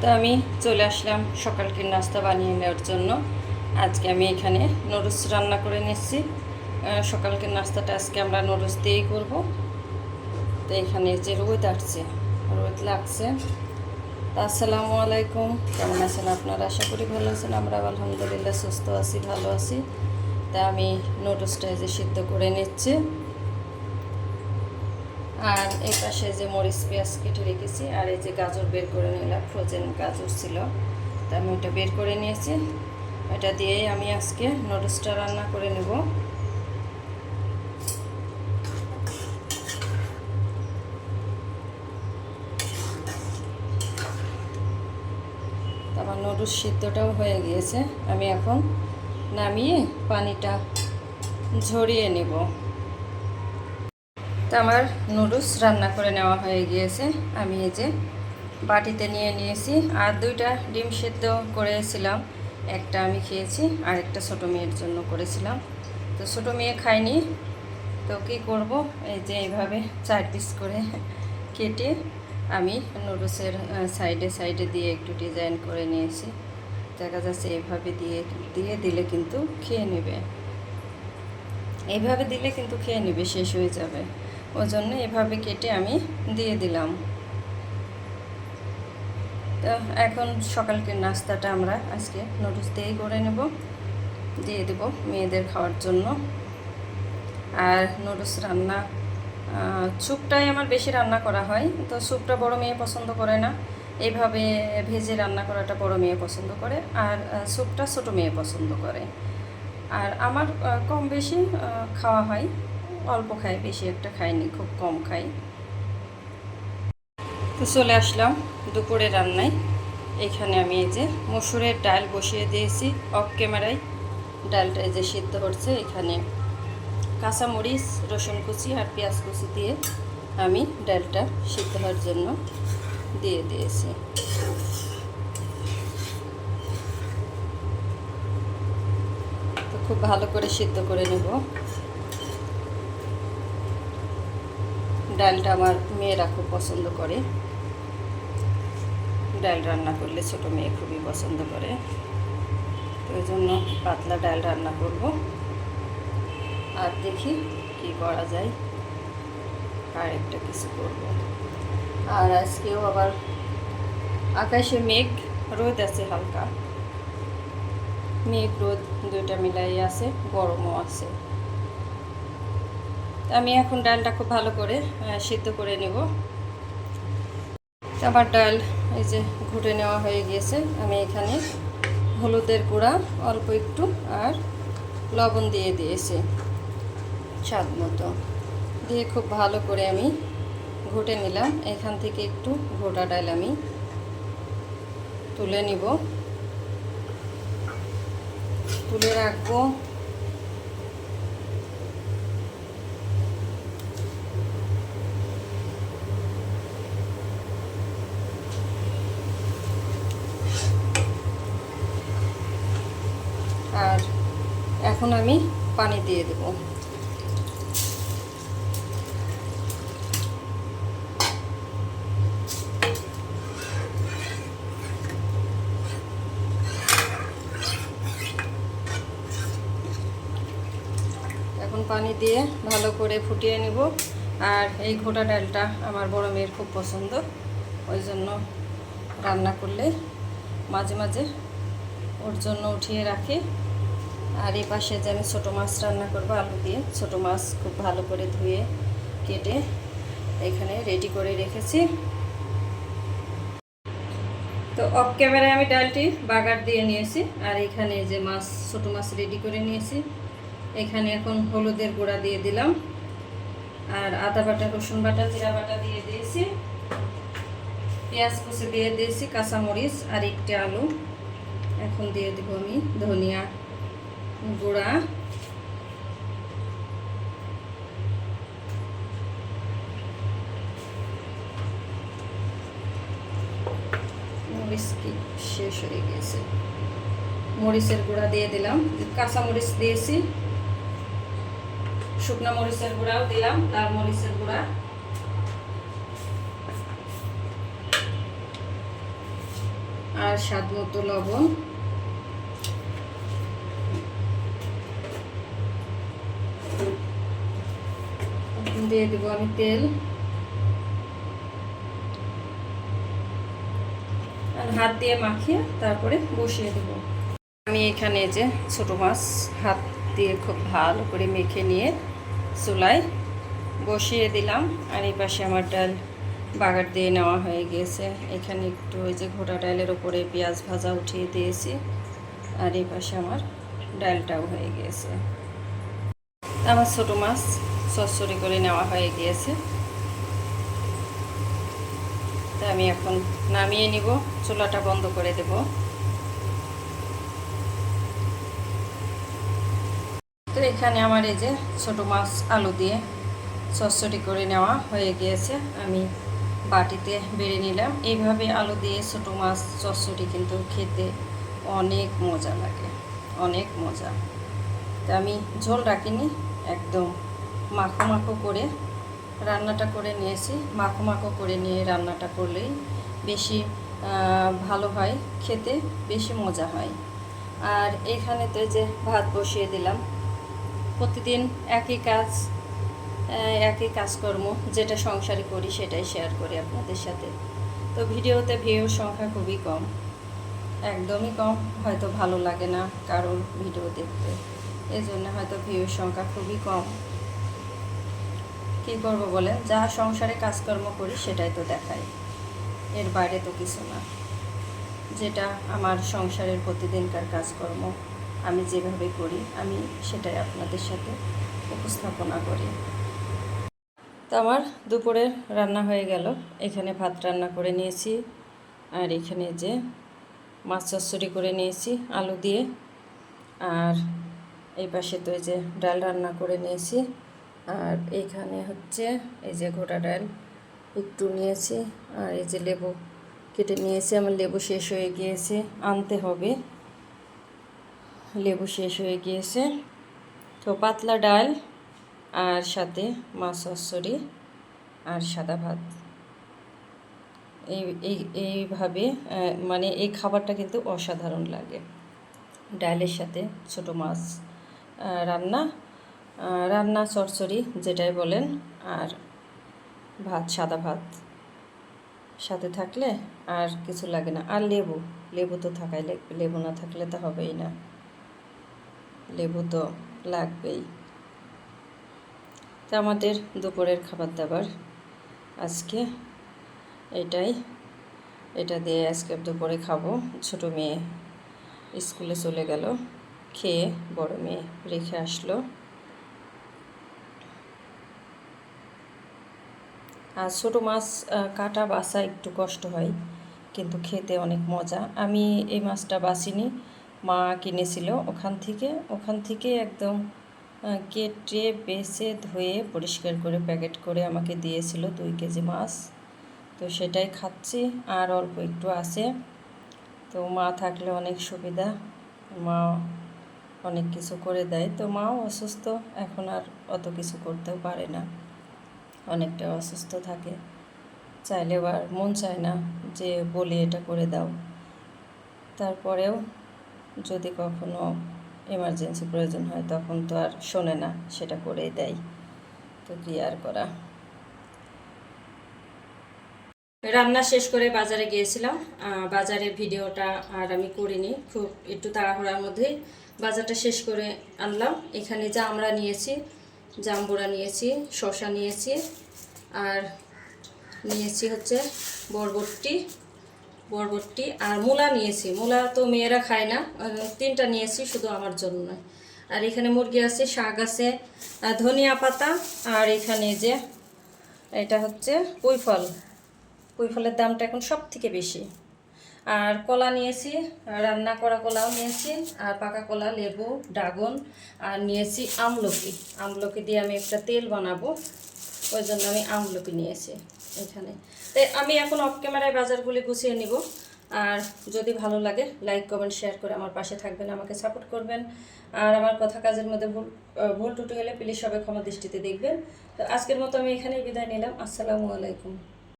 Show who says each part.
Speaker 1: তো আমি চলে আসলাম সকালকে নাস্তা বানিয়ে নেওয়ার জন্য। আজকে আমি এখানে নুডলস রান্না করে নিচ্ছি। সকালকের নাস্তাটা আজকে আমরা নুডলস দিয়েই করব। তো এখানে যে রোদ আসছে রোদ লাগছে। আসসালামু আলাইকুম, কেমন আছেন আপনারা? আশা করি ভালো আছেন, আমরা আলহামদুলিল্লাহ সুস্থ আছি, ভালো আছি। তা আমি নুডলসটা যে সিদ্ধ করে নিচ্ছি। আর এই পাশে যে মরিচ, পেঁয়াজ কেটে রেখেছি আর এই যে গাজর বের করে নিলাম ফ্রোজেন গাজর ছিল। তা আমি ওটা বের করে নিয়েছি। এটা দিয়েই আমি আজকে নুডলসটা রান্না করে নেব। আমার নুডলস সিদ্ধটাও হয়ে গিয়েছে। আমি এখন নামিয়ে পানিটা ঝরিয়ে নেব। তো আমার নুডলস রান্না করে নেওয়া হয়ে গিয়েছে। আমি এই যে বাটিতে নিয়ে নিয়েছি। আর দুইটা ডিম সেদ্ধ করেছিলাম। একটা আমি খেয়েছি, আর একটা ছোটো মেয়ের জন্য করেছিলাম। তো ছোটো মেয়ে খায়নি। তো কী করব? এই যে এইভাবে চার পিস করে কেটে আমি নুডলসের সাইডে সাইডে দিয়ে একটু ডিজাইন করে নিয়েছি। দেখা যাচ্ছে এইভাবে দিয়ে দিয়ে দিলে কিন্তু খেয়ে নেবে। এইভাবে দিলে কিন্তু খেয়ে নেবে, শেষ হয়ে যাবে। ওই জন্য এভাবে কেটে আমি দিয়ে দিলাম। তো এখন সকালকে নাস্তাটা আমরা আজকে নুডলস দিয়েই করে নেব। দিয়ে দেব মেয়েদের খাওয়ার জন্য। আর নুডলস রান্না স্যুপটাই আমার বেশি রান্না করা হয়। তো স্যুপটা বড় মেয়ে পছন্দ করে না। এইভাবে ভেজে রান্না করাটা বড় মেয়ে পছন্দ করে আর স্যুপটা ছোটো মেয়ে পছন্দ করে। আর আমার কম বেশি খাওয়া হয়। অল্প খাই, বেশি একটা খাইনি, খুব কম খাই। তো চলে আসলাম দুপুরে রান্নায়। এখানে আমি এই যে মসুরের ডাল বসিয়ে দিয়েছি অফ ক্যামেরায়। ডালটা এই যে সিদ্ধ হচ্ছে, এখানে কাঁচামরিচ, রসুন কুচি আর পেঁয়াজ কুচি দিয়ে আমি ডালটা সিদ্ধ হওয়ার জন্য দিয়ে দিয়েছি। খুব ভালো করে সিদ্ধ করে নেব। ডালটা আমার মেয়েরা খুব পছন্দ করে। ডাল রান্না করলে ছোট মেয়ে খুবই পছন্দ করে। তো ওই জন্য পাতলা ডাল রান্না করব। আর দেখি কি করা যায়। আর একটা কিছু করব। আর আজকেও আবার আকাশে মেঘ, রোদ আছে হালকা। মেঘ, রোদ দুইটা মিলাই আছে, গরমও আছে। তো আমি এখন ডালটা খুব ভালো করে সিদ্ধ করে নেব। তো আমার ডাল এই যে ঘুটে নেওয়া হয়ে গিয়েছে, আমি এখানে হলুদের গুঁড়া অল্প একটু আর লবণ দিয়ে দিয়েছি স্বাদ মতো। দিয়ে খুব ভালো করে আমি ঘুটে নিলাম। এখান থেকে একটু ঘোটা ডাল আমি তুলে নিব। তুলে রাখব। আর এখন আমি পানি দিয়ে দেব। এখন পানি দিয়ে ভালো করে ফুটিয়ে নেব। আর এই ঘোটা ডালটা আমার বড় মেয়ের খুব পছন্দ। ওই জন্য রান্না করলে মাঝে মাঝে ওর জন্য উঠিয়ে রাখি। আর এই পাশে যে আমি ছোটো মাছ রান্না করব, আলু দিয়ে। ছোটো মাছ খুব ভালো করে ধুয়ে কেটে এখানে রেডি করে রেখেছি। তো অফ ক্যামেরায় আমি ডালটি বাগার দিয়ে নিয়েছি, আর এখানে যে মাছ, ছোটো মাছ রেডি করে নিয়েছি। এখানে এখন হলুদের গুঁড়া দিয়ে দিলাম, আর আদা বাটা, রসুন বাটা, জিরা বাটা দিয়ে দিয়েছি। পেঁয়াজ কুচি দিয়ে দিয়েছি, কাঁচামরিচ, আর একটি আলু। এখন দিয়ে দেবো আমি ধনিয়া গুঁড়া। মরিচ কি শেষ হয়ে গিয়েছে মরিচের গুঁড়া দিয়ে দিলাম। কাঁচা মরিচ দিয়েছি। শুকনা মরিচের গুঁড়াও দিলাম, লাল মরিচের গুঁড়া। আর স্বাদ মতো লবণ এখন দিয়ে দেবো আমি তেল। আর হাত দিয়ে মাখিয়ে তারপরে বসিয়ে দেবো। আমি এখানে যে ছোট মাছ, হাত দিয়ে খুব ভালো করে মেখে নিয়ে চুলায় বসিয়ে দিলাম। আর এই পাশে আমার ডাল বাগার দিয়ে নেওয়া হয়ে গিয়েছে এখানে একটু ওই যে ঘোটা ডালের ওপরে পেঁয়াজ ভাজা উঠিয়ে দিয়েছি। আর এই পাশে আমার ডালটাও হয়ে গিয়েছে আমার ছোটো মাছ সরসরি করে নেওয়া হয়ে গিয়েছে। তা আমি এখন নামিয়ে নিব, চুলাটা বন্ধ করে দেব। তো এখানে আমার এই যে ছোটো মাছ আলু দিয়ে চচ্চড়ি করে নেওয়া হয়ে গিয়েছে, আমি বাটিতে বেড়ে নিলাম। এইভাবে আলু দিয়ে ছোটো মাছ চচ্চড়ি কিন্তু খেতে অনেক মজা লাগে, অনেক মজা। তা আমি ঝোল রাখিনি, একদম মাখো মাখো করে রান্নাটা করে নিয়েছি। মাখো মাখো করে নিয়ে রান্নাটা করলেই বেশি ভালো হয়, খেতে বেশি মজা হয়। আর এখানে তো যে ভাত বসিয়ে দিলাম, প্রতিদিন একই কাজ একই কাজকর্ম যেটা সংসারে করি সেটাই শেয়ার করি আপনাদের সাথে। তো ভিডিওতে ভিউর সংখ্যা খুবই কম। একদমই কম, হয়তো ভালো লাগে না কারোর ভিডিও দেখতে। এই জন্য হয়তো ভিউর সংখ্যা খুবই কম। কী করব বলে? যা সংসারে কাজকর্ম করি, সেটাই তো দেখাই। এর বাইরে তো কিছু না। যেটা আমার সংসারের প্রতিদিনকার কাজকর্ম, আমি যেভাবে করি, আমি সেটাই আপনাদের সাথে উপস্থাপনা করি। তো আমার দুপুরে রান্না হয়ে গেল। এখানে ভাত রান্না করে নিয়েছি। আর এখানে যে মাছ চচ্চড়ি করে নিয়েছি, আলু দিয়ে। আর এই পাশে তো এই যে ডাল রান্না করে নিয়েছি। আর এখানে হচ্ছে এই যে ঘোটা ডাল একটু নিয়েছি আর এই যে লেবু কেটে নিয়েছি। আমার লেবু শেষ হয়ে গিয়েছে, আনতে হবে। লেবু শেষ হয়ে গিয়েছে। তো পাতলা ডাল আর সাথে মাছ অসরি আর সাদা ভাত। এই এইভাবে মানে এই খাবারটা কিন্তু অসাধারণ লাগে। ডালের সাথে ছোট মাছ রান্না। রান্না চচ্চড়ি যেটাই বলেন, আর ভাত, সাদা ভাত সাথে থাকলে আর কিছু লাগে না। আর লেবু লেবু তো থাকাই লাগবে লেবু না থাকলে তো হবেই না। লেবু তো লাগবেই। তো আমাদের দুপুরের খাবার দাবার আজকে এটাই। এটা দিয়ে আজকে দুপুরে খাব। ছোট মেয়ে স্কুলে চলে গেল, খেয়ে বড় মেয়ে রেখে আসলো। আর ছোটো মাছ কাটা বাসা একটু কষ্ট হয়, কিন্তু খেতে অনেক মজা। আমি এই মাছটা বাসিনি মা কিনেছিল ওখান থেকে। ওখান থেকে একদম কেটে, বেছে, ধুয়ে, পরিষ্কার করে, প্যাকেট করে আমাকে দিয়েছিল দুই কেজি মাছ। তো সেটাই খাচ্ছি, আর অল্প একটু আছে। তো মা থাকলে অনেক সুবিধা, মা অনেক কিছু করে দেয়। তো মাও অসুস্থ, এখন আর অত কিছু করতেও পারে না। অনেকটা অসুস্থ থাকে। চাইলে আর মন চায় না যে বলি এটা করে দাও। তারপরেও যদি কখনো এমার্জেন্সি প্রয়োজন হয় তখন তো আর শোনে না, সেটা করেই দেয়। তো কি আর করা? রান্না শেষ করে বাজারে গিয়েছিলাম। বাজারের ভিডিওটা আর আমি করিনি। খুব একটু তাড়াহুড়ার মধ্যেই বাজারটা শেষ করে আনলাম। এখানে যা আমরা নিয়েছি জাম্বুরা নিয়েছি শশা নিয়েছি, আর নিয়েছি হচ্ছে বরবটি বরবটি আর মূলা নিয়েছি। মূলা তো মেয়েরা খায় না তিনটা নিয়েছি, শুধু আমার জন্য। নয় আর এখানে মুরগি আছে, শাক আছে ধনিয়া পাতা, আর এখানে যে, এটা হচ্ছে পুঁই ফল দামটা এখন সব থেকে বেশি। আর কলা নিয়েছি রান্না করা কলাও নিয়েছি, আর পাকা কলা, লেবু, ড্রাগন, আর নিয়েছি আমলকি। আমলকি দিয়ে আমি একটা তেল বানাবো, ওই জন্য আমি আমলকি নিয়েছি এখানে। তাই আমি এখন অফ ক্যামেরায় বাজারগুলি গুছিয়ে নিব, আর যদি ভালো লাগে লাইক কমেন্ট শেয়ার করে আমার পাশে থাকবেন, আমাকে সাপোর্ট করবেন। আর আমার কথা কাজের মধ্যে ভুল ভুল টুটু হলে প্লিজ সবাই ক্ষমা দৃষ্টিতে দেখবেন। তো আজকের মতো আমি এখানেই বিদায় নিলাম, আসসালামু আলাইকুম।